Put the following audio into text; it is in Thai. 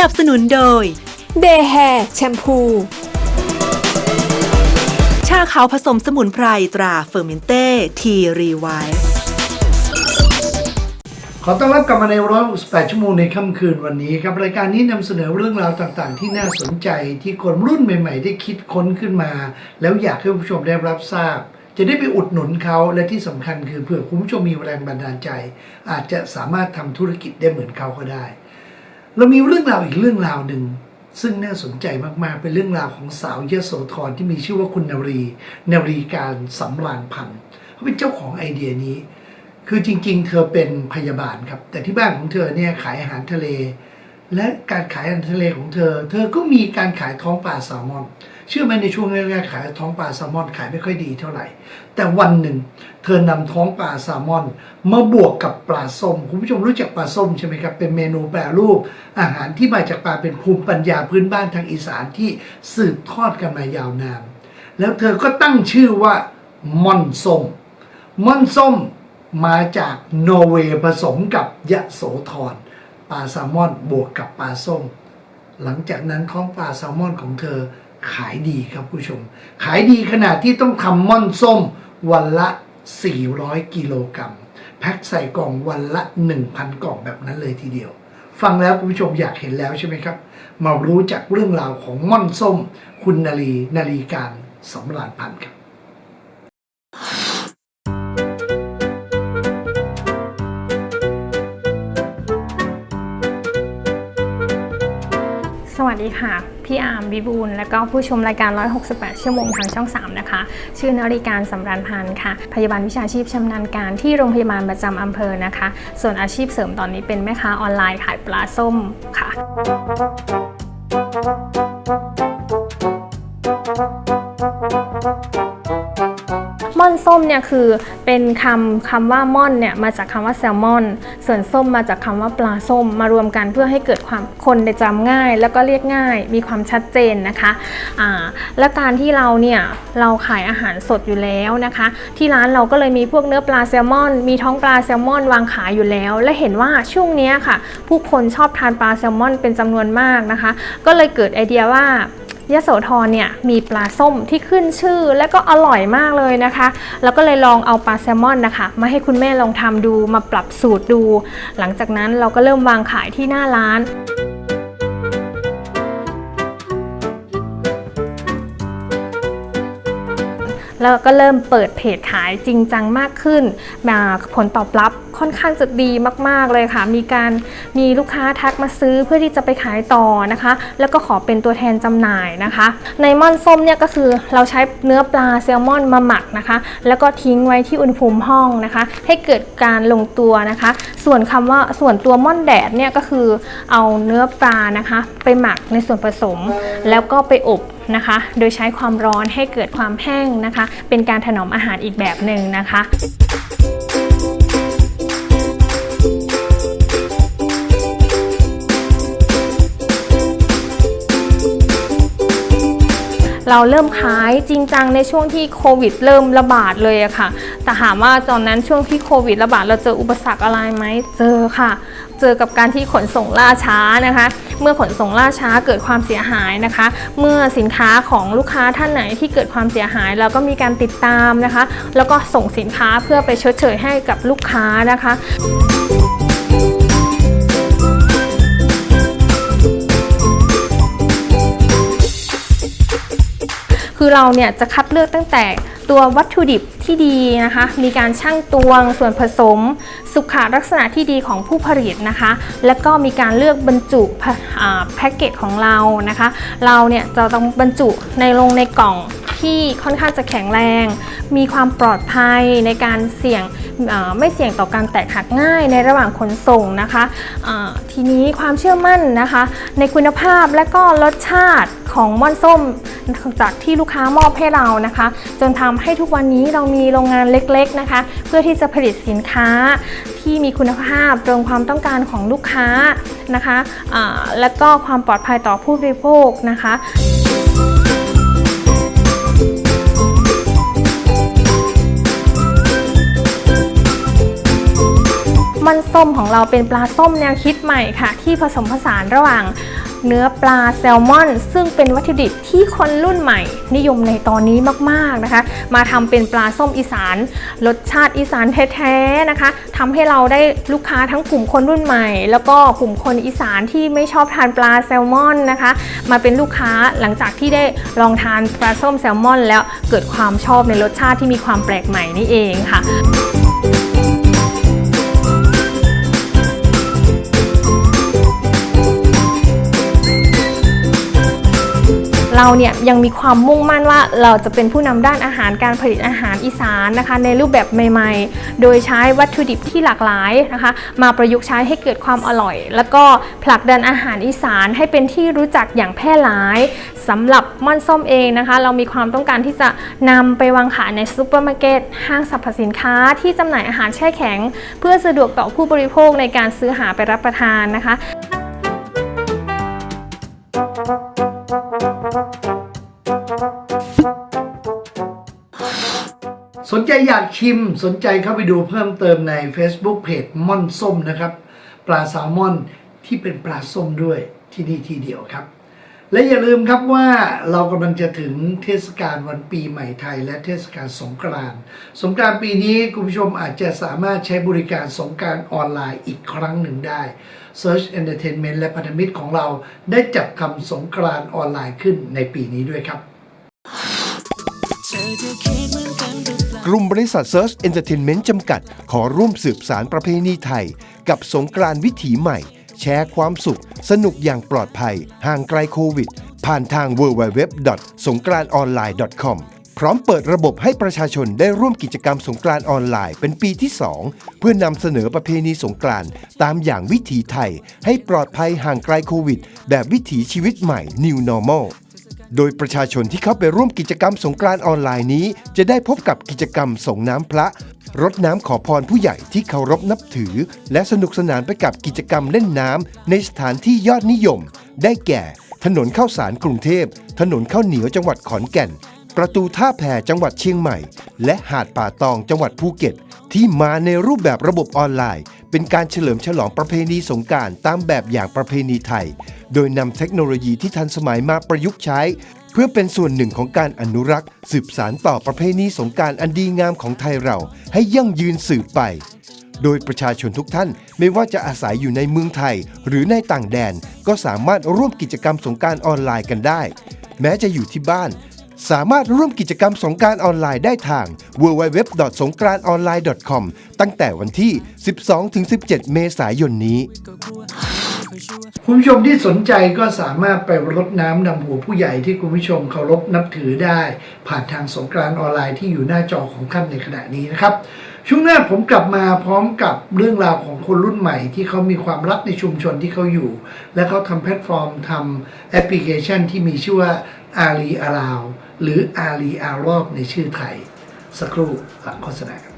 นับสนุนโดย เดย์แฮร์แชมพู ชาขาวผสมสมุนไพรตราเฟอร์เมนเต้ทีรีไวท์ขอต้อนรับกลับมาใน168ชั่วโมงในค่ำคืนวันนี้ครับ รายการนี้นำเสนอเรื่องราวต่างๆ ที่น่าสนใจที่คนรุ่นใหม่ ๆ ได้คิดค้นขึ้นมา แล้วอยากให้คุณผู้ชมได้รับทราบ จะได้ไปอุดหนุนเขาและที่สำคัญคือเผื่อคุณผู้ชมมีแรงบันดาลใจ อาจจะสามารถทำธุรกิจได้เหมือนเขาก็ได้ เรามีเรื่องราวอีกเรื่องราวหนึ่งซึ่งน่าสนใจมาก ๆ เป็นเรื่องราวของสาวยโสธรที่มีชื่อว่าคุณนรีนรีการสำราญพันธ์เขาเป็นเจ้าของไอเดียนี้ คือจริง ๆ เธอเป็นพยาบาลครับ แต่ที่บ้านของเธอเนี่ยขายอาหารทะเล และการขายอาหารทะเลของเธอ เธอก็มีการขายท้องปลาแซลมอน เชื่อไหมในช่วงแรกๆขายท้องปลาแซลมอนขายไม่ค่อยดีเท่าไหร่ แต่วันหนึ่งเธอนำท้องปลาแซลมอนมาบวกกับปลาส้มคุณผู้ชมรู้จักปลาส้มใช่ไหมครับเป็นเมนูแปรรูป อาหารที่มาจากปลาเป็นภูมิปัญญาพื้นบ้านทางอีสานที่สืบทอดกันมายาวนานแล้วเธอก็ตั้งชื่อว่าม่อนส้มม่อนส้มมาจากนอร์เวย์ผสมกับยะโสธรปลาแซลมอนบวกกับปลาส้ม หลังจากนั้นท้องปลาแซลมอนของเธอ ขายดีครับผู้ชม ขายดีขนาดที่ต้องทำม่อนส้มวันละ 400 กิโลกรัมแพ็คใส่กล่องวันละ 1,000 กล่องแบบนั้นเลยทีเดียว ฟังแล้วคุณผู้ชมอยากเห็นแล้วใช่ไหมครับ มารู้จักเรื่องราวของม่อนส้ม คุณนาลีนาลีการสำราญพันธ์ครับสวัสดีค่ะ พี่อาร์มวิบูลและก็ผู้ชมรายการ 168 ชั่วโมงทางช่อง 3 นะคะ ชื่อนริการสำรันพันธ์ค่ะ พยาบาลวิชาชีพชำนาญการที่โรงพยาบาลประจำอำเภอนะคะ ส่วนอาชีพเสริมตอนนี้เป็นแม่ค้าออนไลน์ขายปลาส้มค่ะ ม่อนส้มเนี่ยคือเป็นคำคำว่าม่อนเนี่ยมาจากคำว่าแซลมอน ส่วนส้มมาจากคำว่าปลาส้ม มารวมกันเพื่อให้เกิดความคนได้จำง่าย แล้วก็เรียกง่าย มีความชัดเจนนะคะอ่าและการที่เราเนี่ยเราขายอาหารสดอยู่แล้วนะคะ ที่ร้านเราก็เลยมีพวกเนื้อปลาแซลมอน มีท้องปลาแซลมอน วางขายอยู่แล้ว และเห็นว่าช่วงนี้ค่ะ ผู้คนชอบทานปลาแซลมอนเป็นจำนวนมากนะคะ ก็เลยเกิดไอเดียว่า ยโสธรเนี่ยมีปลาส้มที่ขึ้นชื่อและก็อร่อยมากเลยนะคะ แล้วก็เลยลองเอาปลาแซลมอนนะคะ มาให้คุณแม่ลองทำดูมาปรับสูตรดู หลังจากนั้นเราก็เริ่มวางขายที่หน้าร้าน แล้วก็เริ่มเปิดเพจขายจริงจังมากขึ้นมาผลตอบรับค่อนข้างจะดีมาก ๆเลยค่ะ มีการมีลูกค้าทักมาซื้อเพื่อที่จะไปขายต่อนะคะ แล้วก็ขอเป็นตัวแทนจำหน่ายนะคะ ในม่อนส้มเนี่ยก็คือเราใช้เนื้อปลาแซลมอนมาหมักนะคะ แล้วก็ทิ้งไว้ที่อุณหภูมิห้องนะคะ ให้เกิดการลงตัวนะคะ ส่วนคำว่าส่วนตัวม่อนแดดเนี่ยก็คือเอาเนื้อปลานะคะ ไปหมักในส่วนผสมแล้วก็ไปอบ นะคะ โดยใช้ความร้อนให้เกิดความแห้งนะคะ เป็นการถนอมอาหารอีกแบบหนึ่งนะคะเราเริ่มขายจริงจังในช่วงที่โควิดเริ่มระบาดเลยอะค่ะ แต่ถามว่าตอนนั้นช่วงที่โควิดระบาดเราเจออุปสรรคอะไรไหมเจอค่ะ เจอกับการที่ขนส่งล่าช้านะคะ เมื่อขนส่งล่าช้าเกิดความเสียหายนะคะ เมื่อสินค้าของลูกค้าท่านไหนที่เกิดความเสียหายเราก็มีการติดตามนะคะ แล้วก็ส่งสินค้าเพื่อไปชดเชยให้กับลูกค้านะคะคือเราเนี่ยจะคัดเลือกตั้งแต่ตัววัตถุดิบ ที่ดีนะคะ มีการชั่งตวงส่วนผสม สุขลักษณะที่ดีของผู้ผลิตนะคะ แล้วก็มีการเลือกบรรจุแพอ่าแพ็กเกจของเรานะคะ เราเนี่ยจะต้องบรรจุในลงในกล่อง ที่ค่อนข้างจะแข็งแรง มีความปลอดภัยในการเสี่ยงไม่เสี่ยงต่อการแตกหักง่ายในระหว่างขนส่งนะคะอ่าทีนี้ความเชื่อมั่นนะคะ ในคุณภาพและก็รสชาติของม่อนส้มจากที่ลูกค้ามอบให้เรานะคะ จนทำให้ทุกวันนี้เรามีโรงงานเล็กๆนะคะ เพื่อที่จะผลิตสินค้าที่มีคุณภาพตรงความต้องการของลูกค้านะคะอ่าและก็ความปลอดภัยต่อผู้บริโภคนะคะ ส้มของเราเป็นปลาส้มแนวคิดใหม่ค่ะ ที่ผสมผสานระหว่างเนื้อปลาแซลมอน ซึ่งเป็นวัตถุดิบที่คนรุ่นใหม่ นิยมในตอนนี้มากๆนะคะ มาทำเป็นปลาส้มอีสานรสชาติอีสานแท้ๆนะคะทำให้เราได้ลูกค้าทั้งกลุ่มคนรุ่นใหม่ แล้วก็กลุ่มคนอีสานที่ไม่ชอบทานปลาแซลมอนนะคะ มาเป็นลูกค้าหลังจากที่ได้ลองทานปลาส้มแซลมอน แล้วเกิดความชอบในรสชาติที่มีความแปลกใหม่นี่เองค่ะ เราเนี่ยยังมีความมุ่งมั่นว่าเราจะเป็นผู้นำด้านอาหารการผลิตอาหารอีสานนะคะ ในรูปแบบใหม่ ๆ โดยใช้วัตถุดิบที่หลากหลายนะคะ มาประยุกต์ใช้ให้เกิดความอร่อย แล้วก็ผลักดันอาหารอีสานให้เป็นที่รู้จักอย่างแพร่หลายสำหรับม่อนส้มเองนะคะ เรามีความต้องการที่จะนำไปวางขายในซูเปอร์มาร์เก็ตห้างสรรพสินค้าที่จำหน่ายอาหารแช่แข็ง เพื่อสะดวกต่อผู้บริโภคในการซื้อหาไปรับประทานนะคะ สนใจอยากชิมสนใจเข้าไปดูเพิ่มเติมใน Facebook เพจม่อนส้มนะครับ ปลาแซลมอนที่เป็นปลาส้มด้วยที่นี่ทีเดียวครับ และอย่าลืมครับว่าเรากำลังจะถึงเทศกาลวันปีใหม่ไทย และเทศกาลสงกรานต์สงกรานต์ปีนี้คุณผู้ชมอาจจะสามารถใช้บริการสงกรารออนไลน์อีกครั้งหนึ่งได้ Search Entertainment และพันธมิตรของเราได้จัดทำสงกรานต์ออนไลน์ขึ้นในปีนี้ด้วยครับ กลุ่มบริษัท Search Entertainment จำกัด ขอร่วมสืบสารประเพณีไทย กับสงกรานต์วิถีใหม่ แชร์ความสุข สนุกอย่างปลอดภัย ห่างไกลโควิด ผ่านทาง www. สงกรานออนไลน์ .com พร้อมเปิดระบบให้ประชาชนได้ร่วมกิจกรรมสงกรานต์ออนไลน์เป็นปีที่ 2 เพื่อนำเสนอประเพณีสงกรานต์ตามอย่างวิถีไทย ให้ปลอดภัยห่างไกลโควิด แบบวิถีชีวิตใหม่ New Normal โดยประชาชนที่เข้าไปร่วมกิจกรรมสงกรานต์ออนไลน์นี้ จะได้พบกับกิจกรรมส่งน้ำพระ รดน้ำขอพรผู้ใหญ่ที่เคารพนับถือ และสนุกสนานไปกับกิจกรรมเล่นน้ำในสถานที่ยอดนิยม ได้แก่ ถนนข้าวสารกรุงเทพ ถนนข้าวเหนียวจังหวัดขอนแก่น ประตูท่าแพจังหวัดเชียงใหม่ และหาดป่าตองจังหวัดภูเก็ต ที่มาในรูปแบบระบบออนไลน์ เป็นการเฉลิมฉลองประเพณีสงการตามแบบอย่างประเพณีไทย โดยนำเทคโนโลยีที่ทันสมัยมาประยุกต์ใช้ เพื่อเป็นส่วนหนึ่งของการอนุรักษ์ สืบสารต่อประเพณีสงการอันดีงามของไทยเราให้ยั่งยืนสืบไป โดยประชาชนทุกท่านไม่ว่าจะอาศัยอยู่ในเมืองไทย หรือในต่างแดนก็สามารถร่วมกิจกรรมสงการออนไลน์กันได้ แม้จะอยู่ที่บ้าน สามารถร่วมกิจกรรมสงการออนไลน์ได้ทาง www. สงกรานออนไลน์ .com ตั้งแต่วันที่ 12-17 เมษายนนี้ คุณผู้ชมที่สนใจก็สามารถไปรดน้ำดำหัวผู้ใหญ่ที่คุณผู้ชมเคารพนับถือได้ ผ่านทางสงกรานต์ออนไลน์ที่อยู่หน้าจอของท่านในขณะนี้นะครับ ช่วงหน้าผมกลับมาพร้อมกับเรื่องราวของคนรุ่นใหม่ ที่เขามีความรักในชุมชนที่เขาอยู่ และเขาทำแพลตฟอร์มทำแอปพลิเคชันที่มีชื่อว่าอารีอาราวหรืออารีอารอบในชื่อไทย สักครู่หลังโฆษณาครับ